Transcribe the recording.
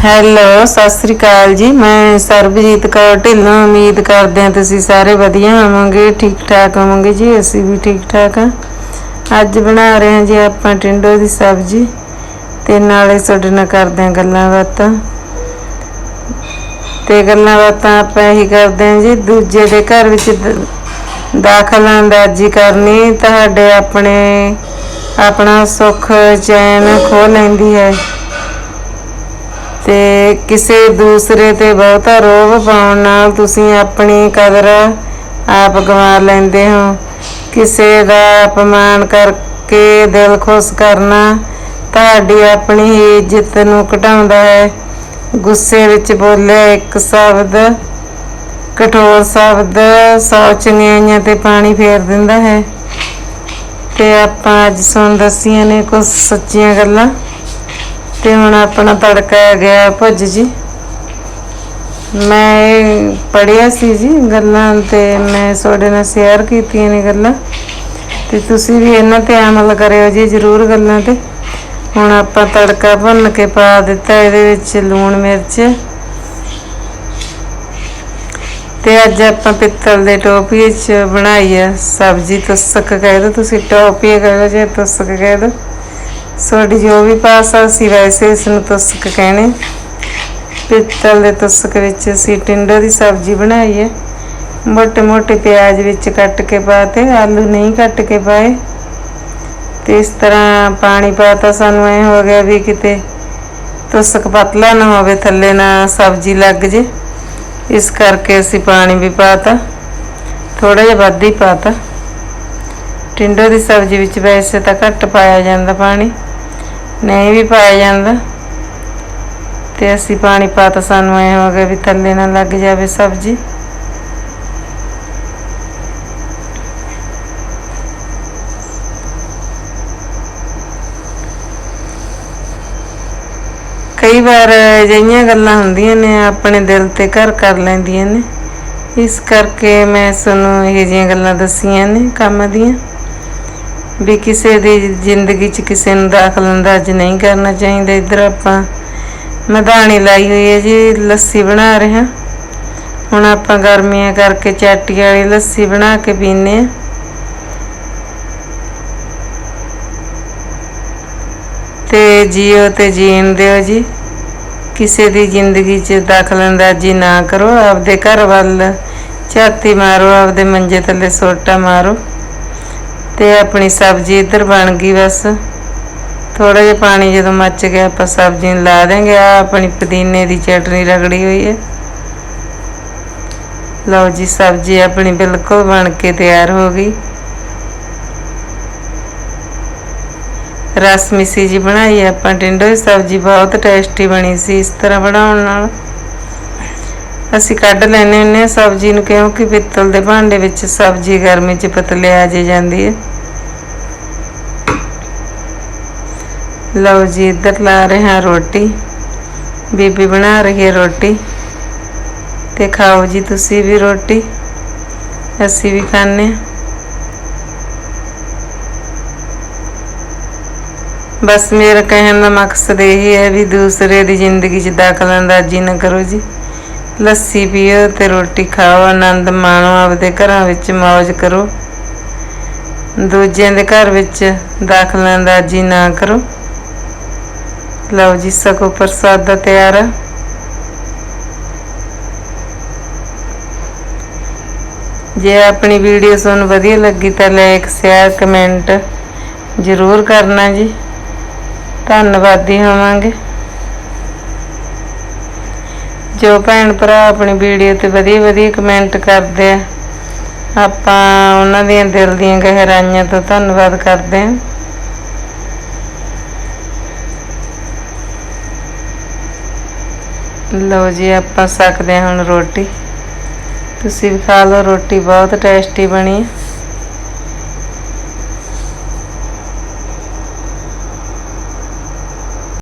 Hello, Sat Sri ਅਕਾਲ ਜੀ। ਮੈਂ ਸਰਬਜੀਤ ਕੌਰ ਢਿੱਲੋਂ, ਉਮੀਦ ਕਰਦੇ ਹਾਂ ਤੁਸੀਂ ਸਾਰੇ ਵਧੀਆ ਹੋਵੋਗੇ ਠੀਕ ਠਾਕ ਹੋਵੋਗੇ ਜੀ, ਅਸੀਂ ਵੀ ਠੀਕ ਠਾਕ ਹਾਂ। ਅੱਜ ਬਣਾ ਰਹੇ ਹਾਂ ਜੀ ਆਪਾਂ ਟਿੰਡੋ ਦੀ ਸਬਜ਼ੀ ਤੇ ਨਾਲੇ ਤੁਹਾਡੇ ਨਾਲ ਕਰਦੇ ਹਾਂ ਗੱਲਾਂ ਬਾਤਾਂ। ਤੇ ਗੱਲਾਂ ਬਾਤਾਂ ਆਪਾਂ ਇਹੀ ਕਰਦੇ ਹਾਂ ਜੀ, ਦੂਜੇ ਦੇ ਘਰ ਵਿੱਚ ਦਾਖਲ ਅੰਦਾਜ਼ੀ ਕਰਨੀ, ਤੁਹਾਡੇ ਆਪਣੇ, ਆਪਣਾ ਸੁੱਖ, ਚੈਨ ਖੋ ਲੈਂਦੀ ਹੈ। ਤੇ ਕਿਸੇ ਦੂਸਰੇ ਤੇ ਬਹੁਤਾ ਰੋਹ ਪਾਉਣ ਨਾਲ ਤੁਸੀਂ ਆਪਣੀ ਕਦਰ ਆਪ ਗਵਾ ਲੈਂਦੇ ਹੋ। ਕਿਸੇ ਦਾ ਅਪਮਾਨ ਕਰਕੇ ਦਿਲ ਖੁਸ਼ ਕਰਨਾ ਤੁਹਾਡੀ ਆਪਣੀ ਹੀ ਇੱਜ਼ਤ ਨੂੰ ਘਟਾਉਂਦਾ ਹੈ। ਗੁੱਸੇ ਵਿੱਚ ਬੋਲਿਆ ਇੱਕ ਸ਼ਬਦ, ਕਠੋਰ ਸ਼ਬਦ, ਸੌ ਚੰਗਿਆਈਆਂ ਤੇ ਪਾਣੀ ਫੇਰ ਦਿੰਦਾ ਹੈ। ਤੇ ਆਪਾਂ ਅੱਜ ਸੁਣ ਦੱਸੀਆਂ ਨੇ ਕੁਝ ਸੱਚੀਆਂ ਗੱਲਾਂ। ਤੇ ਹੁਣ ਆਪਣਾ ਤੜਕਾ ਆ ਗਿਆ ਭੁੱਜ ਜੀ। ਮੈਂ ਇਹ ਪੜਿਆ ਸੀ ਜੀ ਗੱਲਾਂ ਤੇ ਮੈਂ ਤੁਹਾਡੇ ਨਾਲ ਸ਼ੇਅਰ ਕੀਤੀਆਂ ਨੇ ਗੱਲਾਂ। ਤੇ ਤੁਸੀਂ ਵੀ ਇਹਨਾਂ ਤੇ ਅਮਲ ਕਰਿਓ ਜੀ ਜ਼ਰੂਰ ਗੱਲਾਂ ਤੇ। ਹੁਣ ਆਪਾਂ ਤੜਕਾ ਭੁੰਨ ਕੇ ਪਾ ਦਿੱਤਾ ਇਹਦੇ ਵਿੱਚ ਲੂਣ, ਮਿਰਚ। ਤੇ ਅੱਜ ਆਪਾਂ ਪਿੱਤਲ ਦੇ ਟੋਪੀ 'ਚ ਬਣਾਈ ਆ ਸਬਜ਼ੀ। ਤੁਸਕ ਕਹਿ ਦੋ ਤੁਸੀਂ ਟੋਪੀ ਕਹਿ ਦੋ ਜੇ ਤੁਸਕ ਕਹਿ ਦੋ। ਤੁਹਾਡੀ ਜੋ ਵੀ ਭਾਸ਼ਾ ਸੀ ਵੈਸੇ ਇਸ ਨੂੰ ਤੁਸਕ ਕਹਿੰਦੇ ਪਿੱਤਲ ਦੇ ਤੁਸਕ ਵਿੱਚ ਸੀ ਟਿੰਡੇ ਦੀ ਸਬਜ਼ੀ ਬਣਾਈ ਹੈ। ਮੋਟੇ ਮੋਟੇ ਪਿਆਜ਼ ਵਿੱਚ ਕੱਟ ਕੇ ਪਾਤੇ ਆਲੂ ਨਹੀਂ ਕੱਟ ਕੇ ਪਾਏ। ਤੇ ਇਸ ਤਰ੍ਹਾਂ ਪਾਣੀ ਪਾਤਾ ਸਾਨੂੰ ਐ ਹੋ ਗਿਆ ਵੀ ਕਿਤੇ ਤੁਸਕ ਪਤਲਾ ਨਾ ਹੋਵੇ, ਥੱਲੇ ਨਾ ਸਬਜ਼ੀ ਲੱਗ ਜੇ। ਇਸ ਕਰਕੇ ਅਸੀਂ ਪਾਣੀ ਵੀ ਪਾਤਾ ਥੋੜਾ ਜਿਹਾ ਵੱਧ ਹੀ ਪਾਤਾ ਟਿੰਡੋ ਦੀ ਸਬਜ਼ੀ ਵਿੱਚ ਵੈਸੇ ਤਾਂ ਘੱਟ ਪਾਇਆ ਜਾਂਦਾ ਪਾਣੀ। ਨਹੀਂ ਵੀ ਪਾਇਆ ਜਾਂਦਾ। ਤੇ ਅਸੀਂ ਪਾਣੀ ਪਾਤਾ ਸਾਨੂੰ ਐ ਹੋ ਗਿਆ ਵੀ ਥੱਲੇ ਨਾ ਲੱਗ ਜਾਵੇ ਸਬਜ਼ੀ। ਕਈ ਵਾਰ ਅਜਿਹੀਆਂ ਗੱਲਾਂ ਹੁੰਦੀਆਂ ਨੇ, ਆਪਣੇ ਦਿਲ ਤੇ ਘਰ ਕਰ ਲੈਂਦੀਆਂ ਨੇ। ਇਸ ਕਰਕੇ ਮੈਂ ਤੁਹਾਨੂੰ ਇਹ ਜਿਹੀਆਂ ਗੱਲਾਂ ਦੱਸੀਆਂ ਨੇ ਕੰਮ ਦੀਆਂ। ਵੀ ਕਿਸੇ ਦੀ ਜ਼ਿੰਦਗੀ 'ਚ ਕਿਸੇ ਨੂੰ ਦਾਖਲ ਅੰਦਾਜ਼ ਨਹੀਂ ਕਰਨਾ ਚਾਹੀਦਾ ਇੱਧਰ ਆਪਾਂ। ਮਧਾਣੀ ਲਾਈ ਹੋਈ ਹੈ ਜੀ, ਲੱਸੀ ਬਣਾ ਰਹੇ ਹਾਂ। ਹੁਣ ਆਪਾਂ ਗਰਮੀਆਂ ਕਰਕੇ ਚਾਟੀ ਵਾਲੀ ਲੱਸੀ ਬਣਾ ਕੇ ਪੀਨੇ ਆ ਤੇ ਜੀਓ ਤੇ ਜੀਣ ਦਿਓ ਜੀ। ਕਿਸੇ ਦੀ ਜ਼ਿੰਦਗੀ 'ਚ ਦਾਖਲ ਅੰਦਾਜ਼ੀ ਨਾ ਕਰੋ, ਆਪਦੇ ਘਰ ਵੱਲ ਝਾਤੀ ਮਾਰੋ, ਆਪਦੇ ਮੰਜੇ ਥੱਲੇ ਸੋਟਾ ਮਾਰੋ। ਤੇ ਆਪਣੀ ਸਬਜ਼ੀ ਇੱਧਰ ਬਣ ਗਈ ਬਸ। ਥੋੜਾ ਜਿਹਾ ਪਾਣੀ ਜਦੋਂ ਮੱਚ ਗਿਆ ਆਪਾਂ ਸਬਜ਼ੀ ਨੂੰ ਲਾ ਦੇਂਗੇ ਆ ਆਪਣੀ ਪੁਦੀਨੇ ਦੀ ਚਟਨੀ ਰਗੜੀ ਹੋਈ ਹੈ। ਲਓ ਜੀ, ਸਬਜ਼ੀ ਆਪਣੀ ਬਿਲਕੁਲ ਬਣ ਕੇ ਤਿਆਰ ਹੋ ਗਈ। ਰਸ ਮਿੱਸੀ ਜੀ ਬਣਾਈ ਆਪਾਂ ਟਿੰਡੋ ਦੀ ਸਬਜ਼ੀ ਬਹੁਤ ਟੇਸਟੀ ਬਣੀ ਸੀ ਇਸ ਤਰ੍ਹਾਂ ਬਣਾਉਣ ਨਾਲ। ਅਸੀਂ ਕੱਢ ਲੈਨੇ ਹੁੰਨੇ ਆ ਸਬਜ਼ੀ ਨੂੰ, ਕਿਉਂਕਿ ਪਿੱਤਲ ਦੇ ਭਾਂਡੇ ਵਿੱਚ ਸਬਜ਼ੀ ਗਰਮੀ 'ਚ ਪਤਲੇ ਆ ਜੇ ਜਾਂਦੀ ਹੈ। ਲਓ ਜੀ, ਇੱਧਰ ਲਾ ਰਹੇ ਹਾਂ ਰੋਟੀ। ਬੀਬੀ ਬਣਾ ਰਹੀ ਹੈ ਰੋਟੀ। ਤੇ ਖਾਓ ਜੀ ਤੁਸੀਂ ਵੀ ਰੋਟੀ। ਅਸੀਂ ਵੀ ਖਾਣੇ ਹਾਂ। ਬਸ ਮੇਰਾ ਕਹਿਣ ਦਾ ਮਕਸਦ ਇਹ ਹੈ ਵੀ ਦੂਸਰੇ ਦੀ ਜ਼ਿੰਦਗੀ 'ਚ ਦਖਲ ਅੰਦਾਜ਼ੀ ਨਾ ਕਰੋ ਜੀ। ਲੱਸੀ ਪੀਓ ਤੇ ਰੋਟੀ ਖਾਓ, ਆਨੰਦ ਮਾਣੋ, ਆਪਦੇ ਘਰਾਂ ਵਿੱਚ ਮौज ਕਰੋ। ਦੂਜਿਆਂ ਦੇ ਘਰ ਵਿੱਚ ਦਖਲ ਅੰਦਾਜ਼ੀ ਨਾ ਕਰੋ। ਲਓ ਜੀ ਸਕੋ ਪ੍ਰਸਾਦ ਦਾ ਤਿਆਰ ਆ। ਜੇ ਆਪਣੀ ਵੀਡੀਓ ਤੁਹਾਨੂੰ ਵਧੀਆ ਲੱਗੀ ਤਾਂ ਲਾਈਕ, ਸ਼ੇਅਰ, ਕਮੈਂਟ ਜ਼ਰੂਰ ਕਰਨਾ ਜੀ। ਧੰਨਵਾਦੀ ਹੋਵਾਂਗੇ। ਜੋ ਭੈਣ ਭਰਾ ਆਪਣੀ ਵੀਡੀਓ ਤੇ ਵਧੀਆ ਵਧੀਆ ਕਮੈਂਟ ਕਰਦੇ ਆ, ਆਪਾਂ ਉਹਨਾਂ ਦੀਆਂ ਦਿਲ ਦੀਆਂ ਗਹਿਰਾਈਆਂ ਤੋਂ ਧੰਨਵਾਦ ਕਰਦੇ ਹਾਂ ਲਓ ਜੀ, ਆਪਾਂ ਸਕਦੇ ਹਾਂ ਹੁਣ ਰੋਟੀ। ਤੁਸੀਂ ਵੀ ਖਾ ਲਓ, ਰੋਟੀ ਬਹੁਤ ਟੇਸਟੀ ਬਣੀ।